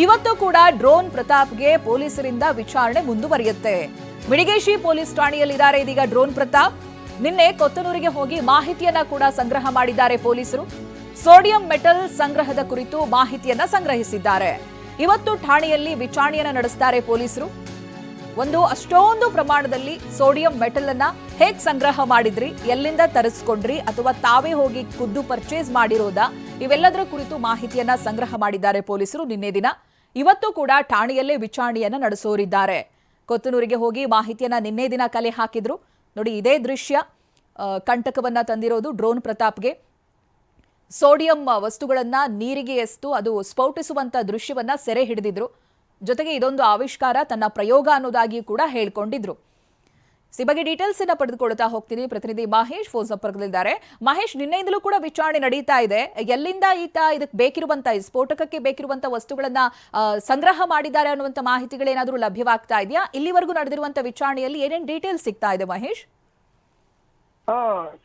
ಇವತ್ತು ಕೂಡ ಡ್ರೋನ್ ಪ್ರತಾಪ್ಗೆ ಪೊಲೀಸರಿಂದ ವಿಚಾರಣೆ ಮುಂದುವರಿಯುತ್ತೆ. ಮಿಡಿಗೇಶಿ ಪೊಲೀಸ್ ಠಾಣೆಯಲ್ಲಿದ್ದಾರೆ ಇದೀಗ ಡ್ರೋನ್ ಪ್ರತಾಪ್. ನಿನ್ನೆ ಕೊತ್ತನೂರಿಗೆ ಹೋಗಿ ಮಾಹಿತಿಯನ್ನ ಕೂಡ ಸಂಗ್ರಹ ಮಾಡಿದ್ದಾರೆ ಪೊಲೀಸರು. ಸೋಡಿಯಂ ಮೆಟಲ್ ಸಂಗ್ರಹದ ಕುರಿತು ಮಾಹಿತಿಯನ್ನ ಸಂಗ್ರಹಿಸಿದ್ದಾರೆ. ಇವತ್ತು ಠಾಣೆಯಲ್ಲಿ ವಿಚಾರಣೆಯನ್ನ ನಡೆಸ್ತಾರೆ ಪೊಲೀಸರು. ಒಂದು ಅಷ್ಟೊಂದು ಪ್ರಮಾಣದಲ್ಲಿ ಸೋಡಿಯಂ ಮೆಟಲ್ ಅನ್ನ ಹೇಗ್ ಸಂಗ್ರಹ ಮಾಡಿದ್ರಿ, ಎಲ್ಲಿಂದ ತರಿಸ್ಕೊಂಡ್ರಿ ಅಥವಾ ತಾವೇ ಹೋಗಿ ಖುದ್ದು ಪರ್ಚೇಸ್ ಮಾಡಿರೋದಾ ಇವೆಲ್ಲದರ ಕುರಿತು ಮಾಹಿತಿಯನ್ನ ಸಂಗ್ರಹ ಮಾಡಿದ್ದಾರೆ ಪೊಲೀಸರು ನಿನ್ನೆ ದಿನ. ಇವತ್ತು ಕೂಡ ಠಾಣೆಯಲ್ಲೇ ವಿಚಾರಣೆಯನ್ನ ನಡೆಸೋರಿದ್ದಾರೆ. ಕೊತ್ತನೂರಿಗೆ ಹೋಗಿ ಮಾಹಿತಿಯನ್ನ ನಿನ್ನೆ ದಿನ ಕಲೆ ಹಾಕಿದ್ರು. ನೋಡಿ, ಇದೇ ದೃಶ್ಯ ಕಂಟಕವನ್ನ ತಂದಿರೋದು ಡ್ರೋನ್ ಪ್ರತಾಪ್ಗೆ. ಸೋಡಿಯಂ ವಸ್ತುಗಳನ್ನ ನೀರಿಗೆ ಎಸ್ತು, ಅದು ಸ್ಫೋಟಿಸುವಂತ ದೃಶ್ಯವನ್ನ ಸೆರೆ ಹಿಡಿದಿದ್ರು. ಜೊತೆಗೆ ಇದೊಂದು ಆವಿಷ್ಕಾರ ತನ್ನ ಪ್ರಯೋಗ ಅನ್ನೋದಾಗಿಯೂ ಕೂಡ ಹೇಳ್ಕೊಂಡಿದ್ರು. ಈ ಬಗ್ಗೆ ಡೀಟೇಲ್ಸ್ ಅನ್ನ ಪಡೆದುಕೊಳ್ತಾ ಹೋಗ್ತೀನಿ. ಪ್ರತಿನಿಧಿ ಮಹೇಶ್ ಫೋನ್ ಸಂಪರ್ಕದಲ್ಲಿದ್ದಾರೆ. ಮಹೇಶ್, ನಿನ್ನೆಯಿಂದಲೂ ಕೂಡ ವಿಚಾರಣೆ ನಡೀತಾ ಇದೆ. ಎಲ್ಲಿಂದ ಈತ ಇದಕ್ಕೆ ಬೇಕಿರುವಂತಹ ಸ್ಫೋಟಕಕ್ಕೆ ಬೇಕಿರುವಂತಹ ವಸ್ತುಗಳನ್ನ ಸಂಗ್ರಹ ಮಾಡಿದ್ದಾರೆ ಅನ್ನುವಂತ ಮಾಹಿತಿಗಳೇನಾದರೂ ಲಭ್ಯವಾಗ್ತಾ ಇದೆಯಾ? ಇಲ್ಲಿವರೆಗೂ ನಡೆದಿರುವಂತಹ ವಿಚಾರಣೆಯಲ್ಲಿ ಏನೇನು ಡೀಟೇಲ್ಸ್ ಸಿಗ್ತಾ ಇದೆ ಮಹೇಶ್?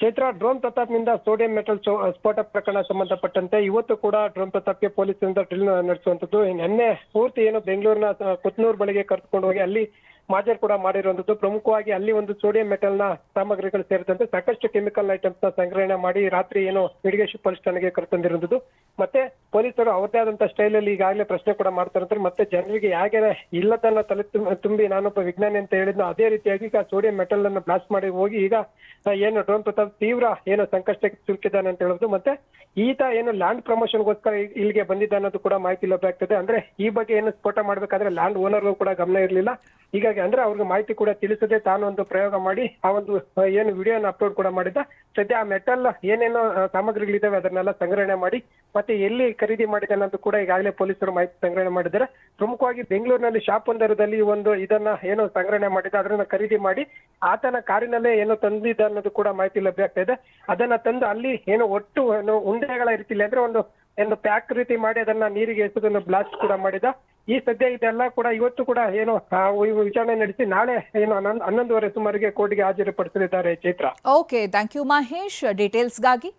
ಚೈತ್ರ ಡ್ರೋನ್ ಪ್ರತಾಪ್ನಿಂದ ಸೋಡಿಯಂ ಮೆಟಲ್ ಸ್ಫೋಟ ಪ್ರಕರಣ ಸಂಬಂಧಪಟ್ಟಂತೆ ಇವತ್ತು ಕೂಡ ಡ್ರೋನ್ ಪ್ರತಾಪ್ಗೆ ಪೊಲೀಸರಿಂದ ಡ್ರಿಲ್ ನಡೆಸುವಂತದ್ದು ನಿನ್ನೆ ಪೂರ್ತಿ ಏನು ಬೆಂಗಳೂರಿನ ಕುತ್ನೂರ್ ಬಳಿಗೆ ಕರೆದುಕೊಂಡು ಹೋಗಿ ಅಲ್ಲಿ ಮಾಜರ್ ಕೂಡ ಮಾಡಿರುವಂಥದ್ದು. ಪ್ರಮುಖವಾಗಿ ಅಲ್ಲಿ ಒಂದು ಸೋಡಿಯಂ ಮೆಟಲ್ನ ಸಾಮಗ್ರಿಗಳು ಸೇರಿದಂತೆ ಸಾಕಷ್ಟು ಕೆಮಿಕಲ್ ಐಟಮ್ಸ್ನ ಸಂಗ್ರಹಣೆ ಮಾಡಿ ರಾತ್ರಿ ಏನು ಮಿಡಿಗೇಶಿ ಪೊಲೀಸ್ ಠಾಣೆಗೆ ಕರೆತಂದಿರುವಂತದ್ದು ಮತ್ತೆ ಪೊಲೀಸರು ಅವರದೇ ಆದಂತ ಸ್ಟೈಲ್ ಅಲ್ಲಿ ಈಗಾಗಲೇ ಪ್ರಶ್ನೆ ಕೂಡ ಮಾಡ್ತಾರೆ ಮತ್ತೆ ಜನರಿಗೆ ಹೇಗೆ ಇಲ್ಲದನ್ನ ತಲೆ ತುಂಬಿ ನಾನೊಬ್ಬ ವಿಜ್ಞಾನಿ ಅಂತ ಹೇಳಿದ್ನ ಅದೇ ರೀತಿಯಾಗಿ ಈಗ ಸೋಡಿಯಂ ಮೆಟಲ್ ಅನ್ನು ಬ್ಲಾಸ್ಟ್ ಮಾಡಿ ಹೋಗಿ ಈಗ ಏನು ಡ್ರೋನ್ ಪ್ರತಾಪ್ ತೀವ್ರ ಏನು ಸಂಕಷ್ಟಕ್ಕೆ ಸಿಲುಕಿದ್ದಾನೆ ಅಂತ ಹೇಳೋದು. ಮತ್ತೆ ಈತ ಏನು ಲ್ಯಾಂಡ್ ಪ್ರಮೋಷನ್ಗೋಸ್ಕರ ಗೋಸ್ಕರ ಇಲ್ಲಿಗೆ ಬಂದಿದ್ದ ಅನ್ನೋದು ಕೂಡ ಮಾಹಿತಿ ಲಭ್ಯ ಅಂದ್ರೆ ಈ ಬಗ್ಗೆ ಏನು ಸ್ಫೋಟ ಮಾಡ್ಬೇಕಾದ್ರೆ ಲ್ಯಾಂಡ್ ಓನರ್ಗೂ ಕೂಡ ಗಮನ ಇರಲಿಲ್ಲ. ಹೀಗಾಗಿ ಅಂದ್ರೆ ಅವ್ರಿಗೆ ಮಾಹಿತಿ ಕೂಡ ತಿಳಿಸದೆ ತಾನು ಒಂದು ಪ್ರಯೋಗ ಮಾಡಿ, ಆ ಒಂದು ಏನು ವಿಡಿಯೋನ ಅಪ್ಲೋಡ್ ಕೂಡ ಮಾಡಿದ್ದ. ಸದ್ಯ ಆ ಮೆಟಲ್ ಏನೇನೋ ಸಾಮಗ್ರಿಗಳಿದಾವೆ ಅದನ್ನೆಲ್ಲ ಸಂಗ್ರಹಣೆ ಮಾಡಿ ಮತ್ತೆ ಎಲ್ಲಿ ಖರೀದಿ ಮಾಡಿದೆ ಅನ್ನೋದು ಕೂಡ ಈಗಾಗಲೇ ಪೊಲೀಸರು ಮಾಹಿತಿ ಸಂಗ್ರಹಣೆ ಮಾಡಿದ್ದಾರೆ. ಪ್ರಮುಖವಾಗಿ ಬೆಂಗಳೂರಿನಲ್ಲಿ ಶಾಪ್ ಒಂದರದಲ್ಲಿ ಒಂದು ಇದನ್ನ ಏನು ಸಂಗ್ರಹಣೆ ಮಾಡಿದ. ಅದನ್ನ ಖರೀದಿ ಮಾಡಿ ಆತನ ಕಾರಿನಲ್ಲೇ ಏನೋ ತಂದಿದ್ದ ಅನ್ನೋದು ಕೂಡ ಮಾಹಿತಿ ಲಭ್ಯ ಆಗ್ತಾ ಇದೆ. ಅದನ್ನ ತಂದು ಅಲ್ಲಿ ಏನು ಒಟ್ಟು ಏನು ಉಂಡೆಗಳ ಇರ್ತಿಲ್ಲ ಅಂದ್ರೆ ಒಂದು ಏನು ಪ್ಯಾಕ್ ರೀತಿ ಮಾಡಿ ಅದನ್ನ ನೀರಿಗೆ ಎಸೆದನ್ನು ಬ್ಲಾಸ್ಟ್ ಕೂಡ ಮಾಡಿದ. ಈ ಸದ್ಯ ಇದೆಲ್ಲ ಕೂಡ ಇವತ್ತು ಕೂಡ ಏನು ವಿಚಾರಣೆ ನಡೆಸಿ ನಾಳೆ ಏನು ಹನ್ನೊಂದು, ಹನ್ನೊಂದುವರೆ ಸುಮಾರಿಗೆ ಕೋರ್ಟ್ಗೆ ಹಾಜರುಪಡಿಸಲಿದ್ದಾರೆ Chaitra. Okay thank you Mahesh. ಡೀಟೇಲ್ಸ್ಗಾಗಿ